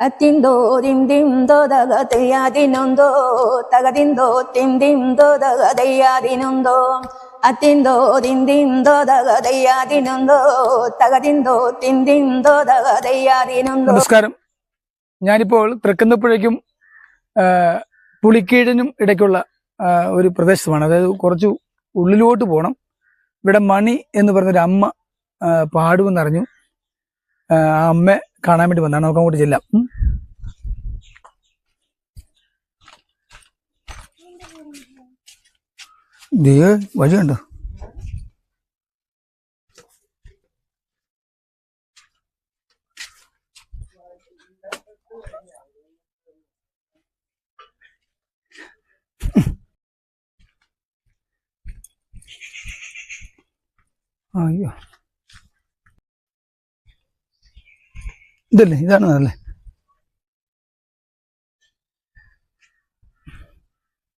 അത്തിന്തോ തിന്തിന്തോ തക തെയ്യാതിനൊന്തോ തകതിന്തോ തിന്തിന്തോ തക തെയ്യാതിനൊന്തോ. അത്തിന്തോ തിന്തിന്തോ തക തെയ്യാതിനൊന്തോ തകതിന്തോ തിന്തിന്തോ തക തെയ്യാതിനൊന്തോ. നമസ്കാരം. ഞാനിപ്പോൾ തൃക്കുന്നപ്പുഴയ്ക്കും പുളിക്കീഴിനും ഇടയ്ക്കുള്ള ഒരു പ്രദേശമാണ്. അതായത് കുറച്ച് ഉള്ളിലോട്ട് പോകണം ഇവിടെ മണി എന്ന് പറഞ്ഞൊരു അമ്മ പാടുമെന്നറിഞ്ഞു. ആ അമ്മയെ കാണാൻ വേണ്ടി വന്നാണ് നമുക്ക് അങ്ങോട്ട് ചെല്ലാം. ഉം. ദേ വഴിയുണ്ടോ? അയ്യോ. ഇതല്ലേ ഇതാണ് അതല്ലേ?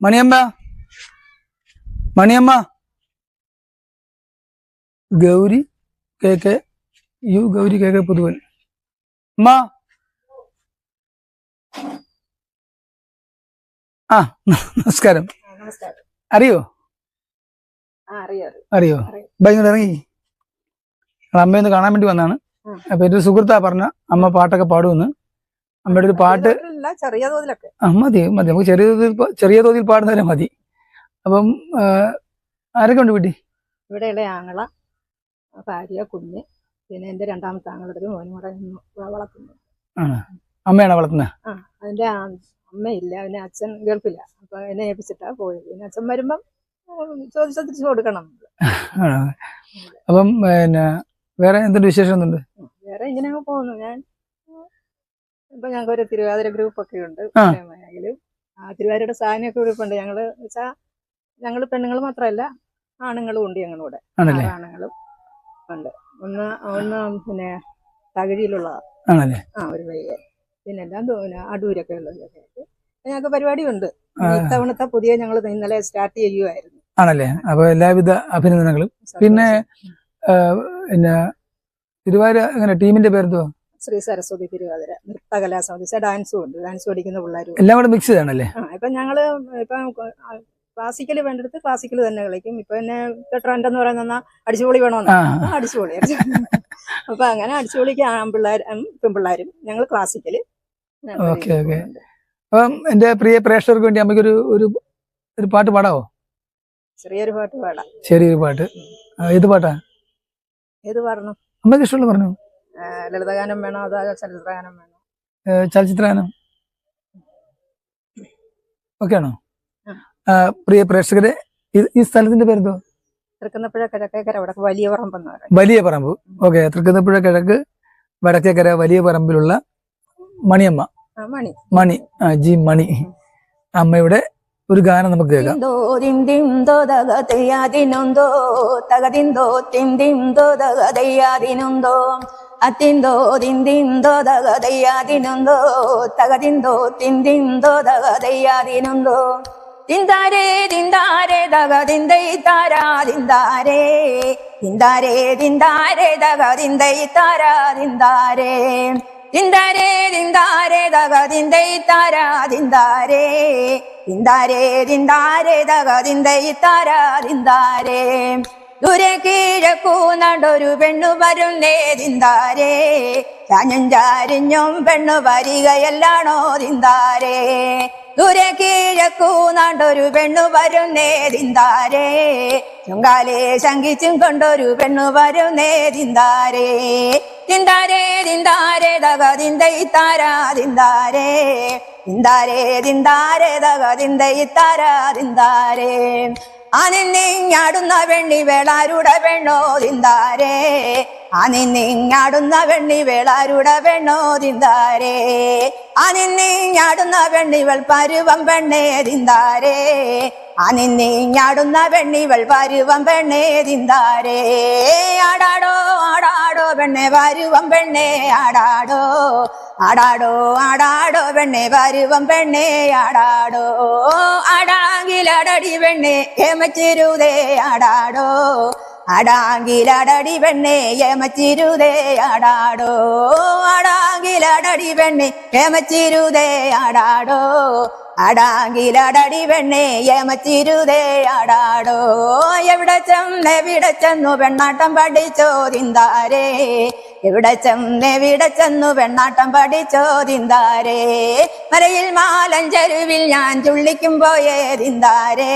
Maniyamma Maniyamma. Gouri K K U Gouri K K പുതുവൻ. അമ്മ. ആ നമസ്കാരം. അറിയോ? അറിയാം ബൈ ഭയങ്കര ഇറങ്ങി. അമ്മയൊന്ന് കാണാൻ വേണ്ടി വന്നാണ്. അപ്പൊ എന്റെ ഒരു സുഹൃത്താ പറഞ്ഞ അമ്മ പാട്ടൊക്കെ പാടുമെന്ന് അമ്മയുടെ ഒരു പാട്ട് ചെറിയ തോതിലൊക്കെ. മതി മതി. നമുക്ക് ചെറിയ തോതിൽ ചെറിയ തോതിൽ പാടുന്നവരെ മതി. അപ്പം ആരൊക്കെ ഉണ്ട് വീട്ടിൽ? ഇവിടെയുള്ള ആങ്ങള ഭാര്യ കുഞ്ഞ് പിന്നെ എന്റെ രണ്ടാമത്തെ ആങ്ങളുടെ മോനും കൂടെ വളർത്തുന്നു. അമ്മയാണ് വളർത്തുന്നത് ആ അതിന്റെ അമ്മയില്ല പിന്നെ അച്ഛൻ ഗൾഫില്ല അപ്പൊ എന്നെ ഏൽപ്പിച്ചിട്ടാ പോയത്. പിന്നെ അച്ഛൻ വരുമ്പം ചോദിച്ചു ചോദിച്ചാൽ തിരിച്ചു കൊടുക്കണം. അപ്പം പിന്നെ വേറെ എന്തൊരു വിശേഷം എന്തുണ്ട്? വേറെ ഇങ്ങനെ പോകുന്നു. ഞാൻ ഇപ്പൊ ഞങ്ങൾക്ക് ഒരു തിരുവാതിര ഗ്രൂപ്പ് ഒക്കെ ഉണ്ട്. ആ. തിരുവാതിരയുടെ സാധനമൊക്കെ ഗ്രൂപ്പുണ്ട് ഞങ്ങൾ വെച്ചാ ഞങ്ങൾ പെണ്ണുങ്ങൾ മാത്രമല്ല ആണുങ്ങളും ഉണ്ട് ഞങ്ങളുടെ ആണുങ്ങളും ഉണ്ട്. ഒന്ന് ഒന്ന് പിന്നെ തകഴിയിലുള്ള ആണല്ലേ? ആ ഒരു വഴിയെ. പിന്നെ എല്ലാം പിന്നെ അടൂരൊക്കെ ഉള്ളതൊക്കെ ഞങ്ങൾക്ക് പരിപാടിയുണ്ട്. ഉണ്ട് ഇത്തവണത്തെ പുതിയ ഞങ്ങൾ ഇന്നലെ സ്റ്റാർട്ട് ചെയ്യുമായിരുന്നു ആണല്ലേ? അപ്പൊ എല്ലാവിധ അഭിനന്ദനങ്ങളും. പിന്നെ പിന്നെ തിരുവാതിര എങ്ങനെ ടീമിന്റെ പേരെന്തുവാ? ശ്രീ സരസ്വതി തിരുവാതിര നൃത്തകലാസമിതി ഡാൻസും ഉണ്ട്. ഡാൻസ് പഠിക്കുന്ന പിള്ളേരും എല്ലാം കൂടെ മിക്സ് ചെയ്യണല്ലേ ആ ഇപ്പൊ ഞങ്ങൾ ഇപ്പൊ ക്ലാസിക്കൽ വേണ്ടെടുത്ത് ക്ലാസിക്കൽ തന്നെ കളിക്കും. ഇപ്പൊ പിന്നെ ട്രെൻഡ് എന്ന് പറയുന്ന അടിച്ചുപൊളി വേണമെന്ന് ആ. അടിച്ചുപൊളി അപ്പൊ അങ്ങനെ അടിച്ചുപൊളിക്ക് ആൺപിള്ളേർ പെൺപിള്ളേരും ഞങ്ങൾ ക്ലാസിക്കൽ ഓക്കെ ഓക്കെ അപ്പം എന്റെ പ്രിയ പ്രേക്ഷകർക്ക് വേണ്ടി അമ്മയ്ക്കൊരു ഒരു ഒരു പാട്ട് പാടാവോ? ചെറിയൊരു പാട്ട് പാടാം. ചെറിയൊരു പാട്ട്. ഏത് പാട്ടാ? ഏത് പാടണം? അമ്മയ്ക്ക് ഇഷ്ടമുള്ള പറഞ്ഞു? ലളിതഗാനം വേണോ അതോ ചലച്ചിത്രഗാനം വേണോ? ചലച്ചിത്രഗാനം. ഓക്കെ ആണോ? പ്രിയ പ്രേക്ഷകരെ ഈ സ്ഥലത്തിന്റെ പേരെന്തോ? തൃക്കുന്നപ്പുഴ കിഴക്കേക്കര അവിടെ വലിയ പറമ്പ് വലിയ പറമ്പ്. ഓക്കെ തൃക്കുന്നപ്പുഴ കിഴക്ക് വടക്കേക്കര വലിയ പറമ്പിലുള്ള മണിയമ്മ. മണി. മണി ജി മണി. അമ്മയുടെ ഒരു ഗാനം നമുക്ക് കേൾക്കാം. അത്തിന്തോ തിന്തിന്തോ തക തെയ്യാതിനൊന്തോ തകതിന്തോ തിന്തിന്തോ തക തെയ്യാതിനൊന്തോ തിന്താരേ തിന്താരേ തക തിന്തൈ താരാ തിന്താരേ തിന്താരേ തിന്താരേ തക തിന്തൈ താരാ തിന്താരേ താരാ തിന്താരേ തിന്താരേ തിന്താരേ തക തിന്തൈ താരാ തിന്താരേ ദൂരെ കിഴക്കൂ നടൊരു പെണ്ണു വരുന്നേ തിന്താരേ ചാഞ്ഞും ചാരിഞ്ഞും പെണ്ണു വരികയല്ലാണോ തിന്താരേ ദൂരെ കീഴക്കൂ നാണ്ടൊരു പെണ്ണു വരുന്നേ ദിന്താരേ ചുങ്കാലെ ശങ്കിച്ചും കൊണ്ടൊരു പെണ്ണു വരുന്നേ തിന്താരേ. തിന്താരേ ദിന്താരേ തക തിന്തൈ ദിന്താരേ തിന്താരേ. തിന്താരേ തിന്താരേ തക തിന്തൈ അനിന്നിങ്ങാടുന്ന വെണ്ണി വേളാരുടെ പെണ്ണോ തിന്താരേ? അനിന്നിങ്ങാടുന്ന വെണ്ണി വേളാരുടെ പെണ്ണോ തിന്താരേ? അനിന്നിങ്ങാടുന്ന വെണ്ണിവൾ പരുവം പെണ്ണേ തിന്താരേ? അനിന്നിങ്ങാടുന്ന വെണ്ണിവൾ പരുവം പെണ്ണേ തിന്താരേ? ആടാടോ ആടാടോ പെണ്ണെ പരുവം പെണ്ണേ ആടാടോ. ആടാടോ ആടാടോ പെണ്ണെ പരുവം പെണ്ണേ ആടാടോ. ആടാങ്കിലടടി പെണ്ണെ ഏമച്ചിരുതേ ആടാടോ. അടാങ്കിലടടി പെണ്ണെ ഏമച്ചിരുതേ ആടാടോ. അടാങ്കിലടടി പെണ്ണെ ഏമച്ചിരുതേ ആടാടോ. അടാങ്കിലടടി പെണ്ണെ ഏമച്ചിരുതേ ആടാടോ. എവിടെ ചെന്ന് എവിടെ ചെന്നു പെണ്ണാട്ടം പഠിച്ചോ തിന്താരേ. എവിടെ ചെന്ന് എവിടെ ചെന്നു പെണ്ണാട്ടം പഠിച്ചോ തിന്താരേ. മലയിൽ മാലഞ്ചെരുവിൽ ഞാൻ ചുള്ളിക്കും പോയേ തിന്താരേ.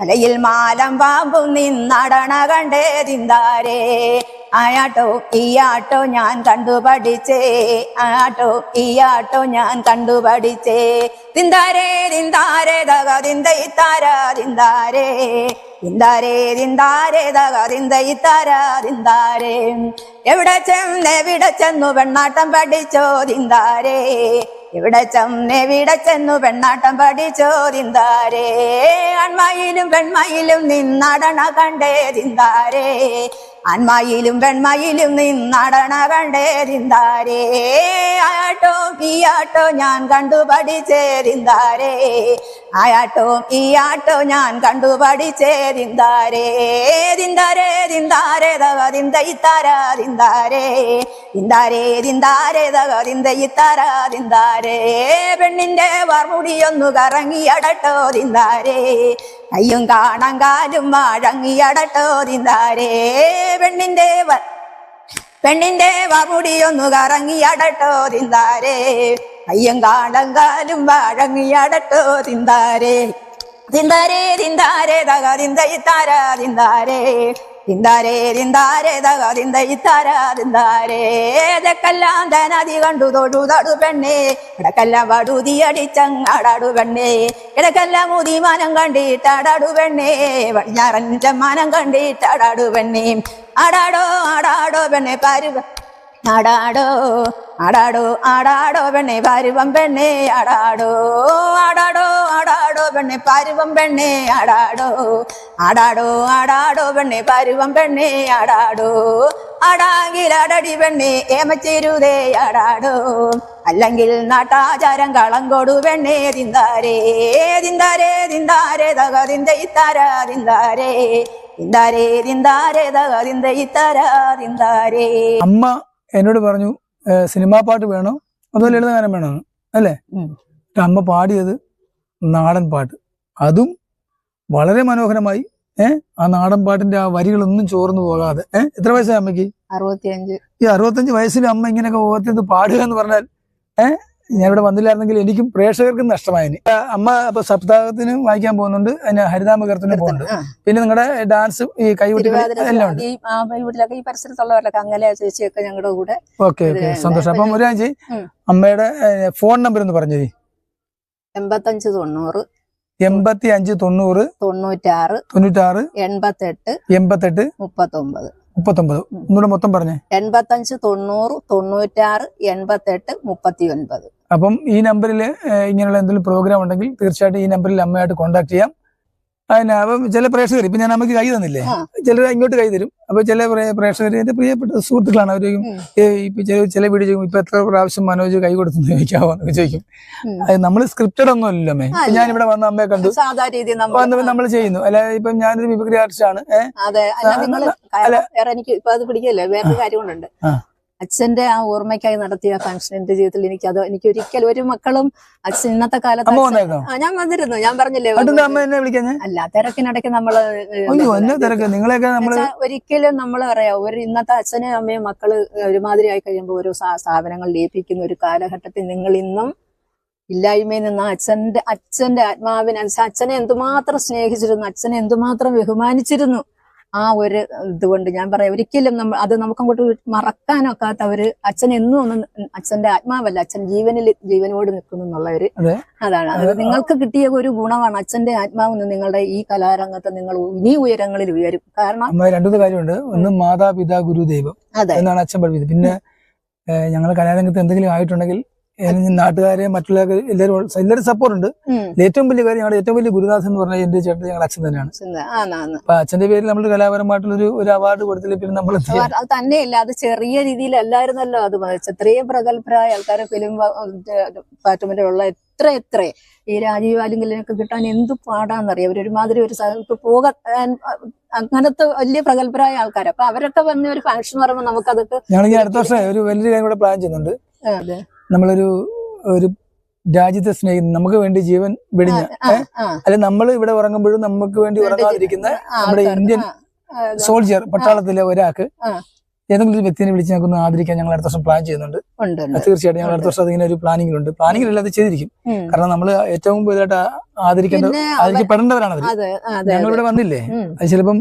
മലയിൽ മാലം പാമ്പും നിന്നടണ കണ്ടേ തിന്താരേ. ആയാട്ടോ ആട്ടോ ഞാൻ കണ്ടു പഠിച്ചേ. ആട്ടോ ഈ ആട്ടോ ഞാൻ കണ്ടു പഠിച്ചേ. തിന്താരേ തിന്താരേ ദഗ തിന്തയിത്താര തിന്താരേ. തിന്താരേ തിന്താരേ ദഗ തിന്തയിത്താര തിന്താരേ. എവിടെ ചെന്ന് എവിടെ ചെന്നു പെണ്ണാട്ടം പഠിച്ചോ തിന്താരേ. എവിടെ ചെന്ന് എവിടെ ചെന്നു പെണ്ണാട്ടം പഠിച്ചോ തിന്താരേ. ആൺമയിലും പെൺമയിലും നിന്നടണ കണ്ടേ തിന്താരേ. ആൺമയിലും വെൺമയിലും നിന്നടണ കണ്ടേരിന്താരേ? ആയാട്ടോ ഈ ആട്ടോ ഞാൻ കണ്ടു പഠിച്ചേരിന്താരേ? ആയാട്ടോ ഈ ആട്ടോ ഞാൻ കണ്ടു പഠിച്ചേരിന്താരേ? ദിന്താരേ ദിന്താരേ തവ ദിന്തയിത്താര ദിന്താരേ ഇത്താര തിന്താരേ തവ തിന്താരേ പെണ്ണിന്റെ വാർമുടിയൊന്നു കറങ്ങിയടട്ടോ തിന്താരേ കയ്യും കാണാൻ കാലും വഴങ്ങിയടട്ടോ തിന്താരേ പെണ്ണിന്റെ പെണ്ണിന്റെ വമുടിയൊന്നു കറങ്ങിയടട്ടോ തിന്താരേ കയ്യും കാണാൻ കാലും വഴങ്ങിയടട്ടോ തിന്താരേ തിന്താരേ തിന്താരേ തക തിന്ത ഇത്താര തിന്താരേ ദിന്ദാരേ തക തിന്ത ഇത്താര തിന്താരേ ഇതൊക്കെല്ലാം തനതി കണ്ടു തൊടു തൊടു പെണ്ണേ. ഇടക്കെല്ലാം വടുതി അടിച്ചങ്ങാടാടു പെണ്ണേ. ഇടക്കെല്ലാം മുതിമാനം കണ്ടിട്ടാടാടു പെണ്ണേ. വടിഞ്ഞാറഞ്ച മാനം കണ്ടിട്ടാടാടു പെണ്ണേ. ആടാടോ ആടാടോ പെണ്ണെ പരുവ ആടാടോ ആടാടോ ആടാടോ പെണ്ണെ പാരുവം പെണ്ണെ ആടാടോ ആടാടോ ആടാടോ പെണ്ണെ പാരുവം പെണ്ണെ ആടാടോ ആടാടോ ആടാടോ പെണ്ണെ പാരുവം പെണ്ണെ ആടാടോ ആടാങ്കിലടടി പെണ്ണെ ഏമച്ചേരുതേ ആടാടോ അല്ലെങ്കിൽ നാട്ടാചാരം കളങ്കോടു കൊടു പെണ്ണെ തിന്താരേ തിന്താരേ തിന്താരേ തക തിന്തയിത്താര തിന്താരേ തിന്താരേ തിന്താരേ തക തിന്തയിത്താര തിന്താരേ. അമ്മ എന്നോട് പറഞ്ഞു "ഏഹ് സിനിമാ പാട്ട് വേണോ? അതോ ലളിതഗാനം വേണോ? അല്ലേ? അമ്മ പാടിയത് നാടൻ പാട്ട്. അതും വളരെ മനോഹരമായി ഏഹ് ആ നാടൻ പാട്ടിന്റെ ആ വരികളൊന്നും ചോർന്നു പോകാതെ. ഏഹ് എത്ര വയസ്സായി അമ്മയ്ക്ക്? അറുപത്തിയഞ്ച്. ഈ അറുപത്തഞ്ച് വയസ്സിൽ അമ്മ ഇങ്ങനെയൊക്കെ ഓർത്തിരുന്ന് പാടുക എന്ന് പറഞ്ഞാൽ ഏഹ് ഞാൻ ഇവിടെ വന്നില്ലായിരുന്നെങ്കിൽ എനിക്കും പ്രേക്ഷകർക്കും നഷ്ടമായിന്. അമ്മ അപ്പൊ സപ്താഹത്തിന് വായിക്കാൻ പോകുന്നുണ്ട്. അതിന് ഹരിതാമ കീർത്തനം പോകുന്നുണ്ട്. പിന്നെ നിങ്ങളുടെ ഡാൻസ് ഈ എല്ലാം ഉണ്ട്. ഈ പരിസരത്തുള്ളവരൊക്കെ അങ്ങനെ ചേച്ചിയൊക്കെ ഞങ്ങളുടെ കൂടെ ഓക്കെ ഓക്കെ. സന്തോഷം. അപ്പം ഒരു ആഴ്ച. അമ്മയുടെ ഫോൺ നമ്പർ ഒന്ന് പറഞ്ഞു എൺപത്തഞ്ച് തൊണ്ണൂറ് എൺപത്തി അഞ്ച് തൊണ്ണൂറ് തൊണ്ണൂറ്റാറ് തൊണ്ണൂറ്റാറ് എൺപത്തെട്ട് എൺപത്തെട്ട് മുപ്പത്തൊമ്പത്. മുപ്പത്തൊമ്പത്. ഒന്നുകൂടെ മൊത്തം പറഞ്ഞേ. എൺപത്തഞ്ച് തൊണ്ണൂറ് തൊണ്ണൂറ്റാറ് എൺപത്തെട്ട് മുപ്പത്തി ഒൻപത് അപ്പം ഈ നമ്പറിൽ ഇങ്ങനെയുള്ള എന്തെങ്കിലും പ്രോഗ്രാം ഉണ്ടെങ്കിൽ തീർച്ചയായിട്ടും ഈ നമ്പറിൽ അമ്മയായിട്ട് കോൺടാക്ട് ചെയ്യാം. അതിന് അപ്പം ചില പ്രേക്ഷകർ ഇപ്പം ഞാൻ നമുക്ക് കൈ തന്നില്ലേ. ചിലർ ഇങ്ങോട്ട് കൈ തരും. അപ്പൊ ചില പ്രേക്ഷകർ എന്റെ പ്രിയപ്പെട്ട സുഹൃത്തുക്കളാണ് അവർ ചോദിക്കും ഇപ്പം ചില ചില വീഡിയോ ചോദിക്കും ഇപ്പൊ എത്ര പ്രാവശ്യം മനോജ് കൈ കൊടുത്തു ചോദിക്കാവോ എന്നൊക്കെ ചോദിക്കും. അത് നമ്മൾ സ്ക്രിപ്റ്റഡ് ഒന്നും അല്ലല്ലോ അമ്മേ. ഞാൻ ഇവിടെ വന്ന അമ്മയെ കണ്ടു. വന്നപ്പോൾ നമ്മൾ ചെയ്യുന്നു. അല്ല ഇപ്പം ഞാനൊരു മിമിക്രി ആർട്ടിസ്റ്റ് ആണ്. അല്ല എനിക്ക് അത് പിടിക്കല്ലേ? വേറൊരു കാര്യം കൊണ്ടുണ്ട് ആ. അച്ഛന്റെ ആ ഓർമ്മയ്ക്കായി നടത്തിയ ഫംഗ്ഷൻ എന്റെ ജീവിതത്തിൽ എനിക്ക് അത് എനിക്ക് ഒരിക്കലും ഒരു മക്കളും അച്ഛൻ ഇന്നത്തെ കാലത്ത് ഞാൻ വന്നിരുന്നു. ഞാൻ പറഞ്ഞില്ലേ അല്ല തിരക്കിനിടയ്ക്ക് നമ്മൾ ഒരിക്കലും നമ്മൾ പറയാം ഒരു ഇന്നത്തെ അച്ഛനും അമ്മയും മക്കൾ ഒരുമാതിരി ആയി കഴിയുമ്പോൾ ഓരോ സ്ഥാ- സ്ഥാപനങ്ങൾ ലയിപ്പിക്കുന്ന ഒരു കാലഘട്ടത്തിൽ നിങ്ങൾ ഇന്നും ഇല്ലായ്മയിൽ നിന്ന് അച്ഛന്റെ അച്ഛന്റെ ആത്മാവിനെ അച്ഛ- അച്ഛനെ എന്തുമാത്രം സ്നേഹിച്ചിരുന്നു അച്ഛനെ എന്തുമാത്രം ബഹുമാനിച്ചിരുന്നു? ആ ഒരു ഇതുകൊണ്ട് ഞാൻ പറയാം ഒരിക്കലും നമ്മൾ അത് നമുക്കങ്ങോട്ട് മറക്കാനൊക്കാത്ത അവർ അച്ഛൻ എന്നും ഒന്നും അച്ഛന്റെ ആത്മാവല്ല അച്ഛൻ ജീവനിൽ ജീവനോട് നിൽക്കുന്നു എന്നുള്ള ഒരു അതാണ്. അത് നിങ്ങൾക്ക് കിട്ടിയ ഒരു ഗുണമാണ് അച്ഛന്റെ ആത്മാവ് നിങ്ങളുടെ ഈ കലാരംഗത്ത് നിങ്ങൾ ഇനി ഉയരങ്ങളിൽ ഉയരും. കാരണം രണ്ടു കാര്യമുണ്ട്. ഒന്ന് മാതാപിതാ ഗുരുദൈവം അതെ. എന്നാണ് അച്ഛൻ പഠിപ്പിച്ചത്. പിന്നെ ഞങ്ങൾ കലാരംഗത്ത് എന്തെങ്കിലും ആയിട്ടുണ്ടെങ്കിൽ നാട്ടുകാരെ മറ്റുള്ള എല്ലാവരും എല്ലാവരും സപ്പോർട്ട് ഉണ്ട്. ഏറ്റവും വലിയ കാര്യം ഞങ്ങളുടെ ഏറ്റവും വലിയ ഗുരുദാസ് എന്ന് പറഞ്ഞാൽ എന്റെ ചേട്ടൻ ഞങ്ങൾ അച്ഛൻ തന്നെയാണ്. അപ്പൊ അച്ഛന്റെ പേരിൽ നമ്മൾ കലാപരമായിട്ടുള്ള ഒരു അവാർഡ് കൊടുത്തില്ല പിന്നെ നമ്മൾ തന്നെയല്ല അത് ചെറിയ രീതിയിലല്ലായിരുന്നല്ലോ അത് ഇത്രയും പ്രഗത്ഭരായ ആൾക്കാരെ ഫിലിം എത്ര എത്ര ഈ രാജീവ് ആലിംഗലിനൊക്കെ കിട്ടാൻ എന്ത് പാടാന്നറിയാം. അവരൊരുമാതിരി ഒരു സ്ഥലത്ത് പോകാൻ അങ്ങനത്തെ വലിയ പ്രഗത്ഭരായ ആൾക്കാർ അപ്പൊ അവരൊക്കെ വന്ന ഒരു ഫംഗ്ഷൻ പറയുമ്പോൾ നമുക്കതൊക്കെ ഞങ്ങൾ അടുത്ത വർഷം ഒരു വലിയ കാര്യം കൂടെ പ്ലാൻ ചെയ്യുന്നുണ്ട്. അതെ. നമ്മളൊരു ഒരു രാജ്യത്തെ സ്നേഹിക്കുന്നു നമുക്ക് വേണ്ടി ജീവൻ വെടിഞ്ഞ അല്ലെ നമ്മൾ ഇവിടെ ഉറങ്ങുമ്പോഴും നമുക്ക് വേണ്ടി ഉറങ്ങാതിരിക്കുന്ന നമ്മുടെ ഇന്ത്യൻ സോൾജിയർ പട്ടാളത്തിലെ ഒരാൾക്ക്. ഏതെങ്കിലും ഒരു വ്യക്തിനെ വിളിച്ച് ഞങ്ങൾക്ക് ആദരിക്കാൻ ഞങ്ങൾ അടുത്ത വർഷം പ്ലാൻ ചെയ്യുന്നുണ്ട്. തീർച്ചയായിട്ടും ഞങ്ങൾ അടുത്ത വർഷം അതിങ്ങനെ ഒരു പ്ലാനിങ്ങിലുണ്ട് പ്ലാനിങ്ങിൽ അല്ലാതെ ചെയ്തിരിക്കും. കാരണം നമ്മൾ ഏറ്റവും കൂടുതലായിട്ട് ആദരിക്കേണ്ട ആദരിക്കപ്പെടേണ്ടവരാണ് അവർ ഇവിടെ വന്നില്ലേ. അത് ചിലപ്പം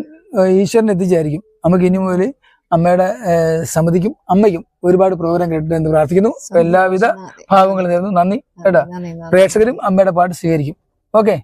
ഈശ്വരൻ എത്തിച്ചായിരിക്കും. നമുക്ക് ഇനി മുതൽ അമ്മയുടെ സമിതിക്കും അമ്മയ്ക്കും ഒരുപാട് പ്രോഗ്രാം കേട്ടിട്ട് എന്ന് പ്രാർത്ഥിക്കുന്നു. എല്ലാവിധ. ഭാവങ്ങളും നേരുന്നു. നന്ദി. കേട്ടോ. പ്രേക്ഷകരും അമ്മയുടെ പാട്ട് സ്വീകരിക്കും. ഓക്കെ.